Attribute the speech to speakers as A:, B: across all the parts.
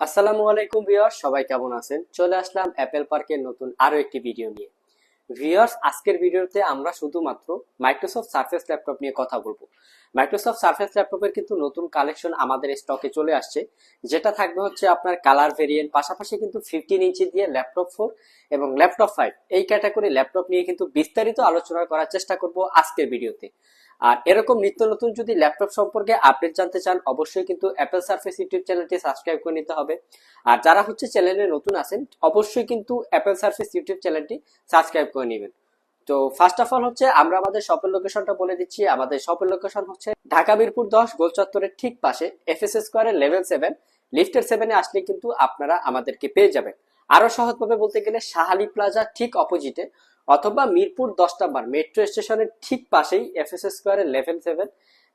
A: আসসালামু আলাইকুম ভিউয়ার্স, সবাই কেমন আছেন? চলে আসলাম অ্যাপেল পার্কের নতুন আরও একটি ভিডিও নিয়ে। ভিউয়ার্স, আজকের ভিডিওতে আমরা শুধুমাত্র মাইক্রোসফট সার্ফেস ল্যাপটপ নিয়ে কথা বলব। মাইক্রোসফট সার্ফেস ল্যাপটপের কিন্তু নতুন কালেকশন আমাদের স্টকে চলে আসছে, যেটা থাকবে হচ্ছে আপনার কালার ভেরিয়েন্ট পাশাপাশি কিন্তু ফিফটিন ইঞ্চি দিয়ে ল্যাপটপ ফোর এবং ল্যাপটপ ফাইভ এই ক্যাটাগরি ল্যাপটপ নিয়ে কিন্তু বিস্তারিত আলোচনা করার চেষ্টা করব আজকের ভিডিওতে। আর এরকম নিত্য নতুন যদি ল্যাপটপ সম্পর্কে আপডেট জানতে চান, অবশ্যই কিন্তু অ্যাপেল সার্ফেস ইউটিউব চ্যানেলটি সাবস্ক্রাইব করে নিতে হবে। আর যারা হচ্ছে চ্যানেলে নতুন আছেন, অবশ্যই কিন্তু অ্যাপেল সার্ফেস ইউটিউব চ্যানেলটি সাবস্ক্রাইব করে নেবেন। তো ফার্স্ট অফ অল হচ্ছে আমরা আমাদের শপের লোকেশনটা বলে দিচ্ছি। আমাদের শপের লোকেশন হচ্ছে ঢাকা মিরপুর দশ গোল চত্বরের ঠিক পাশে এফ এস স্কোয়ারের লেভেল সেভেন লিফটের সেভেনে আসলে কিন্তু আপনারা আমাদেরকে পেয়ে যাবেন। আরও সহজভাবে বলতে গেলে শাহালি প্লাজা ঠিক অপোজিটে অথবা মিরপুর দশ নম্বর মেট্রো স্টেশনের ঠিক পাশেই এফ এস স্কোয়ারের লেভেল সেভেন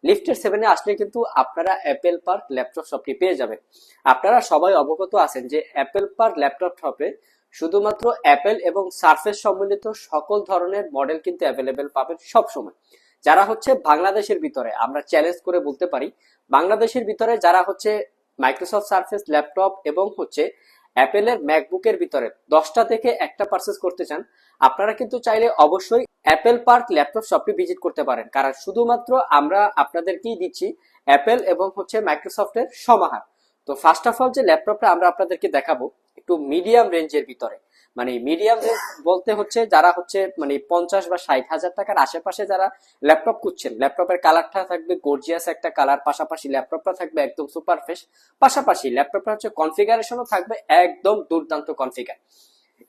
A: লিফটের সেভেনে আসলে কিন্তু আপনারা অ্যাপেল পার্ক ল্যাপটপ শপটি পেয়ে যাবেন। আপনারা সবাই অবগত আছেন যে অ্যাপেল পার্ক ল্যাপটপ শপে শুধুমাত্র অ্যাপেল এবং সার্ফেস সম্বলিত সকল ধরনের মডেল কিন্তু অ্যাভেলেবেল পাবেন সব সময় যারা হচ্ছে বাংলাদেশের ভিতরে, আমরা চ্যালেঞ্জ করে বলতে পারি, বাংলাদেশের ভিতরে যারা হচ্ছে মাইক্রোসফট সার্ফেস ল্যাপটপ এবং হচ্ছে অ্যাপেলের ম্যাকবুকের ভিতরে দশটা থেকে একটা পারচেস করতে চান, আপনারা কিন্তু চাইলে অবশ্যই অ্যাপেল পার্ক ল্যাপটপ শপটি ভিজিট করতে পারেন। কারণ শুধুমাত্র আমরা আপনাদেরকেই দিচ্ছি অ্যাপেল এবং হচ্ছে মাইক্রোসফটের সমাহার। তো ফার্স্ট অফ অল যে ল্যাপটপটা আমরা আপনাদেরকে দেখাবো, একটু মিডিয়াম রেঞ্জের ভিতরে। মানে মিডিয়াম রেঞ্জ বলতে হচ্ছে যারা হচ্ছে মানে পঞ্চাশ বা ষাট হাজার টাকার আশেপাশে যারা ল্যাপটপ খুঁজছেন ল্যাপটপের কালারটা থাকবে গর্জিয়াস একটা কালার পাশাপাশি ল্যাপটপটা থাকবে একদম সুপার ফ্রেশ পাশাপাশি ল্যাপটপটা হচ্ছে কনফিগারেশনও থাকবে একদম দুর্দান্ত কনফিগার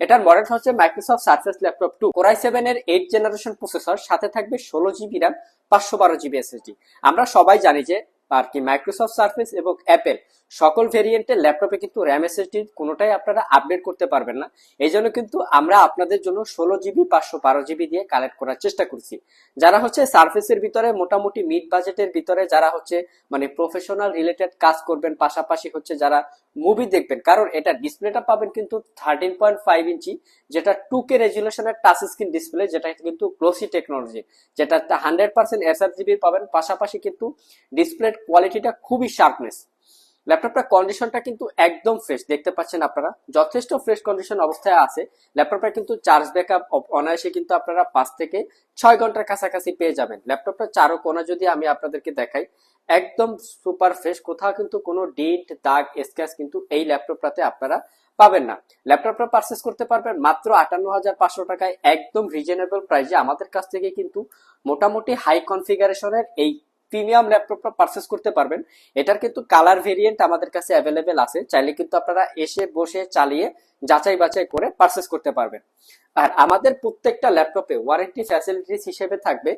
A: এটার মডেল হচ্ছে Microsoft Surface laptop two core i seven এর এইট জেনারেশন প্রসেসর সাথে থাকবে ষোলো জিবি র্যাম পাঁচশো বারো জিবি এসএসডি আমরা সবাই জানি যে আর কি মাইক্রোসফট সার্ফেস এবং অ্যাপেল সকল ভেরিয়েন্টের ল্যাপটপে কিন্তু র্যাম এসএসডি কোনোটাই আপনারা আপডেট করতে পারবেন না। এই জন্য কিন্তু আমরা আপনাদের জন্য ষোলো জিবি পাঁচশো বারো জিবি দিয়ে কালেক্ট করার চেষ্টা করছি। যারা হচ্ছে সার্ফেসের ভিতরে মোটামুটি মিড বাজেটের ভিতরে যারা হচ্ছে মানে প্রফেশনাল রিলেটেড কাজ করবেন, পাশাপাশি হচ্ছে যারা মুভি দেখবেন। কারণ এটা ডিসপ্লেটা পাবেন কিন্তু থার্টিন পয়েন্ট ফাইভ ইঞ্চি, যেটা টু কে রেজুলেশনের টাচ স্ক্রিন ডিসপ্লে যেটা কিন্তু গ্লোসি টেকনোলজি যেটা হান্ড্রেড পার্সেন্ট এস আর জিবির পাবেন। পাশাপাশি কিন্তু ডিসপ্লের কোয়ালিটিটা খুবই শার্পনেস ল্যাপটপটার কন্ডিশনটা কিন্তু একদম ফ্রেশ দেখতে পাচ্ছেন আপনারা। যথেষ্ট ফ্রেশ কন্ডিশন অবস্থায় আছে। ল্যাপটপটা কিন্তু চার্জ ব্যাকআপ অনায়াসে কিন্তু আপনারা পাঁচ থেকে ছয় ঘণ্টার কাছাকাছি পেয়ে যাবেন। ল্যাপটপটা চারো কোনা যদি আমি আপনাদেরকে দেখাই একদম সুপার ফ্রেশ। কোথাও কিন্তু কোনো ডিট দাগ স্ক্যাচ কিন্তু এই ল্যাপটপটাতে আপনারা পাবেন না। ল্যাপটপটা পারচেস করতে পারবেন মাত্র আটান্ন হাজার পাঁচশো টাকায়, একদম রিজনেবল প্রাইসে আমাদের কাছ থেকে কিন্তু মোটামুটি হাই কনফিগারেশনের এই প্রিমিয়াম ল্যাপটপটা পারচেস করতে পারবেন। এটার কিন্তু কালার ভেরিয়েন্ট আমাদের কাছে অ্যাভেলেবেল আছে। চাইলে কিন্তু আপনারা এসে বসে চালিয়ে যাচাই বাছাই করে পারচেস করতে পারবেন। আর আমাদের প্রত্যেকটা ল্যাপটপে ওয়ারেন্টি ফ্যাসিলিটিস হিসেবে থাকবে।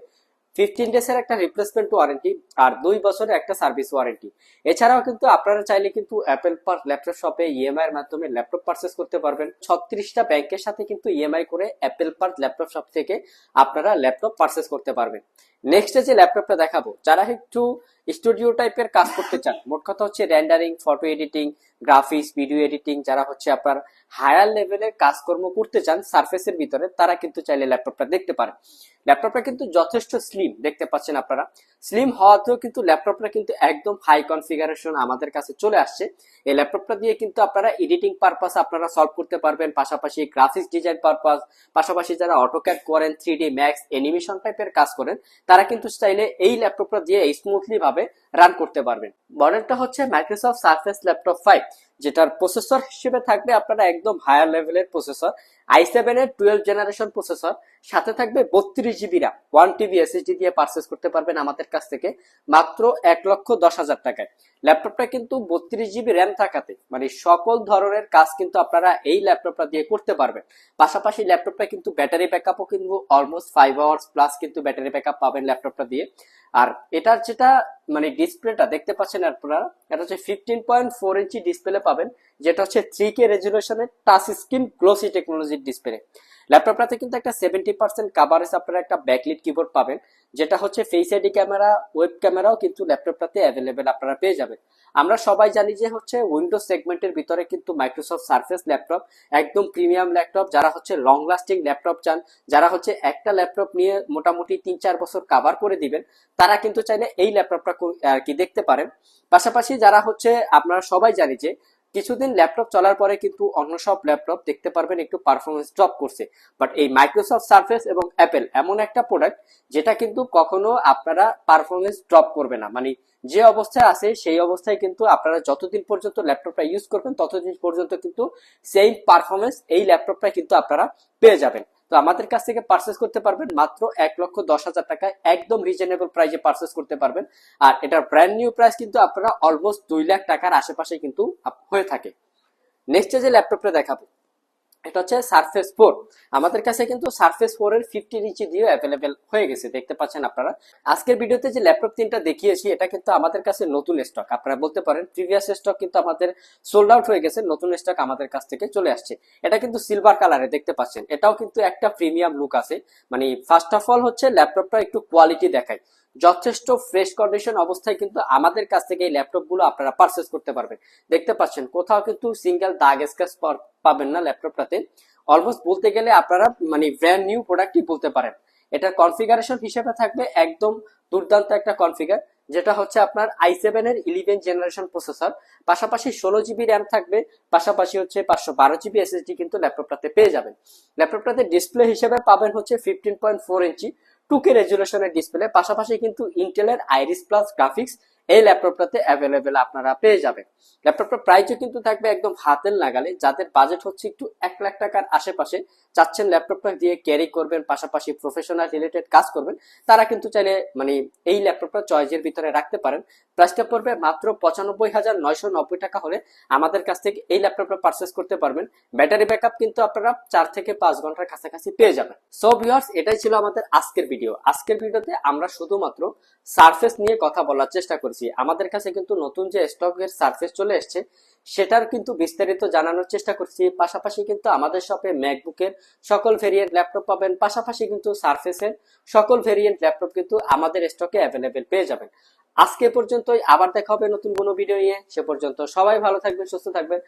A: ফিফটিন ডেজ এর একটা রিপ্লেসমেন্ট ওয়ারেন্টি আর দুই বছরের একটা সার্ভিস ওয়ারেন্টি এছাড়াও কিন্তু আপনারা চাইলে কিন্তু অ্যাপেল ল্যাপটপ শপে ইএমআই এর মাধ্যমে ল্যাপটপ পারচেস করতে পারবেন। ছত্রিশটা ব্যাংকের সাথে কিন্তু ইএমআই করে অ্যাপেল পার ল্যাপটপ শপ থেকে আপনারা ল্যাপটপ পারচেস করতে পারবেন। নেক্সট যে ল্যাপটপটা দেখাবো, যারা একটু স্টুডিও টাইপের কাজ করতে চান, মোট কথা হচ্ছে rendering photo editing graphics video editing যারা হচ্ছে আপনার হায়ার লেভেলের কাজকর্ম করতে চান সার্ফেসের ভিতরে, তারা কিন্তু চাইলে ল্যাপটপটা দেখতে পারেন। ল্যাপটপটা কিন্তু যথেষ্ট স্লিম দেখতে পাচ্ছেন আপনারা। স্লিম হওয়াতেও কিন্তু ল্যাপটপটা কিন্তু একদম হাই কনফিগারেশন আমাদের কাছে চলে আসছে। এই ল্যাপটপটা দিয়ে কিন্তু আপনারা এডিটিং পারপাস আপনারা সলভ করতে পারবেন, পাশাপাশি গ্রাফিক্স ডিজাইন পারপাস পাশাপাশি যারা অটোক্যাড করেন থ্রি ডি ম্যাক্স অ্যানিমেশন টাইপের কাজ করেন, তারা কিন্তু চাইলে এই ল্যাপটপটা দিয়ে স্মুথলি ভাবে রান করতে পারবেন। মডেলটা হচ্ছে মাইক্রোসফট সার্ফেস ল্যাপটপ ফাইভ যেটার প্রসেসর হিসেবে থাকবে আপনারা একদম হায়ার লেভেলের প্রসেসর আই সেভেন এর টুয়েলভ জেনারেশন প্রসেসর সাথে থাকবে বত্রিশ GB RAM one TB SSD দিয়ে পারচেস করতে পারবেন আমাদের কাছ থেকে, মাত্র এক লক্ষ দশ হাজার টাকায়। ল্যাপটপটা কিন্তু বত্রিশ জিবি র্যাম থাকাতে মানে সকল ধরনের কাজ কিন্তু আপনারা এই ল্যাপটপটা দিয়ে করতে পারবেন। পাশাপাশি ল্যাপটপটা কিন্তু ব্যাটারি ব্যাকআপও কিন্তু অলমোস্ট ফাইভ আওয়ার্স প্লাস কিন্তু ব্যাটারি ব্যাকআপ পাবেন ল্যাপটপটা দিয়ে। আর এটার যেটা মানে ডিসপ্লেটা দেখতে পাচ্ছেন আপনারা, এটা হচ্ছে fifteen point four inch display পাবেন। যেটা হচ্ছে থ্রি কে রেজুলেশনের টাচ স্ক্রিন গ্লোসি টেকনোলজির ডিসপ্লে ল্যাপটপটাতে কিন্তু একটা সেভেন্টি পার্সেন্ট কাভারেজ আপনারা একটা ব্যাকলিট কিবোর্ড পাবেন, যেটা হচ্ছে ফেস আইডি ক্যামেরা ওয়েব ক্যামেরাও কিন্তু ল্যাপটপটাতে অ্যাভেলেবেল আপনারা পেয়ে যাবেন। আমরা সবাই জানি যে হচ্ছে উইন্ডোজ সেগমেন্টের ভিতরে কিন্তু মাইক্রোসফট সার্ফেস ল্যাপটপ একদম প্রিমিয়াম ল্যাপটপ যারা হচ্ছে লং লাস্টিং ল্যাপটপ চান, যারা হচ্ছে একটা ল্যাপটপ নিয়ে মোটামুটি তিন চার বছর কাভার করে দিবেন, তারা কিন্তু চাইলে এই ল্যাপটপটা আর কি দেখতে পারেন। পাশাপাশি যারা হচ্ছে, আপনারা সবাই জানি যে কিছুদিন ল্যাপটপ চলার পরে কিন্তু অন্য সব ল্যাপটপ দেখতে পারবেন একটু পারফরমেন্স ড্রপ করছে। বাট এই মাইক্রোসফট সার্ফেস এবং অ্যাপেল এমন একটা প্রোডাক্ট যেটা কিন্তু কখনো আপনারা পারফরমেন্স ড্রপ করবে না। মানে যে অবস্থায় আছে, সেই অবস্থায় কিন্তু আপনারা যতদিন পর্যন্ত ল্যাপটপটা ইউজ করবেন, ততদিন পর্যন্ত কিন্তু সেই পারফরমেন্স এই ল্যাপটপটা কিন্তু আপনারা পেয়ে যাবেন। তো আমাদের কাছ থেকে পার্সেস করতে পারবেন মাত্র এক লক্ষ দশ হাজার টাকায় একদম রিজনেবল প্রাইসে পার্সেস করতে পারবেন। আর এটার ব্র্যান্ড নিউ প্রাইস কিন্তু আপনারা অলমোস্ট দুই লাখ টাকার আশেপাশে কিন্তু হয়ে থাকে। নেক্সট যে ল্যাপটপটা দেখাবো। এটা হচ্ছে সারফেস ফোর আমাদের কাছে কিন্তু সারফেস ফোর এর ফিফটিন ইঞ্চি দিয়ে অ্যাভেলেবেল হয়ে গেছে, দেখতে পাচ্ছেন আপনারা। আজকের ভিডিওতে যে ল্যাপটপ তিনটা দেখিয়েছি, এটা কিন্তু আমাদের কাছে নতুন স্টক আপনারা বলতে পারেন প্রিভিয়াস স্টক কিন্তু আমাদের সোল্ড আউট হয়ে গেছে, নতুন স্টক আমাদের কাছ থেকে চলে আসছে। এটা কিন্তু সিলভার কালারে দেখতে পাচ্ছেন। এটাও কিন্তু একটা প্রিমিয়াম লুক আছে। মানে ফার্স্ট অফ অল হচ্ছে ল্যাপটপটা একটু কোয়ালিটি দেখায়। যথেষ্ট ফ্রেশ কন্ডিশন অবস্থায় কিন্তু আমাদের কাছ থেকে এই ল্যাপটপগুলো আপনারা পারচেস করতে পারবেন। দেখতে পাচ্ছেন, কোথাও কিন্তু সিঙ্গেল দাগ স্ক্র্যাচ পাবেন না ল্যাপটপটাতে অলমোস্ট বলতে গেলে আপনারা মানে ব্র্যান্ড নিউ প্রোডাক্টই বলতে পারেন। এটার কনফিগারেশন হিসেবে থাকবে একদম দুর্দান্ত একটা কনফিগার যেটা হচ্ছে আপনার আই সেভেন এর ইলেভেন জেনারেশন প্রসেসর পাশাপাশি ষোলো জিবি র্যাম থাকবে, পাশাপাশি হচ্ছে পাঁচশো বারো জিবি এসএসডি কিন্তু ল্যাপটপটাতে পেয়ে যাবেন। ল্যাপটপটাতে ডিসপ্লে হিসেবে পাবেন হচ্ছে ফিফটিন পয়েন্ট ফোর ইঞ্চি টুকে রেজুলেশনের ডিসপ্লে পাশাপাশি কিন্তু ইন্টেলের আইরিস প্লাস গ্রাফিক্স এই ল্যাপটপটাতে অ্যাভেলেবেল আপনারা পেয়ে যাবেন। ল্যাপটপটার প্রাইসও কিন্তু থাকবে একদম হাতের নাগালে। যাদের বাজেট হচ্ছে একটু এক লাখ টাকার আশেপাশে, চাচ্ছেন ল্যাপটপটা দিয়ে ক্যারি করবেন, পাশাপাশি প্রফেশনাল রিলেটেড কাজ করবেন, তারা কিন্তু চাইলে মানে এই ল্যাপটপটা চয়েসের ভিতরে রাখতে পারেন। প্রাইসটা পড়বে মাত্র পঁচানব্বই হাজার নয়শো নব্বই টাকা হলে আমাদের কাছ থেকে এই ল্যাপটপটা পারচেস করতে পারবেন। ব্যাটারি ব্যাকআপ কিন্তু আপনারা চার থেকে পাঁচ ঘণ্টার কাছাকাছি পেয়ে যাবেন। সো ভিউয়ার্স এটাই ছিল আমাদের আজকের ভিডিও আজকের ভিডিওতে আমরা শুধুমাত্র সারফেস নিয়ে কথা বলার চেষ্টা করছি। আমাদের কাছে কিন্তু নতুন যে স্টকের সার্ফেস চলে এসছে, সেটার কিন্তু বিস্তারিত জানানোর চেষ্টা করছি। পাশাপাশি কিন্তু আমাদের শপে ম্যাকবুকের সকল ভেরিয়েন্ট ল্যাপটপ পাবেন, পাশাপাশি কিন্তু সার্ফেসের সকল ভেরিয়েন্ট ল্যাপটপ কিন্তু আমাদের স্টকে অ্যাভেলেবেল পেয়ে যাবেন। আজকে পর্যন্তই, আবার দেখা হবে নতুন কোনো ভিডিও নিয়ে। সে পর্যন্ত সবাই ভালো থাকবেন, সুস্থ থাকবেন।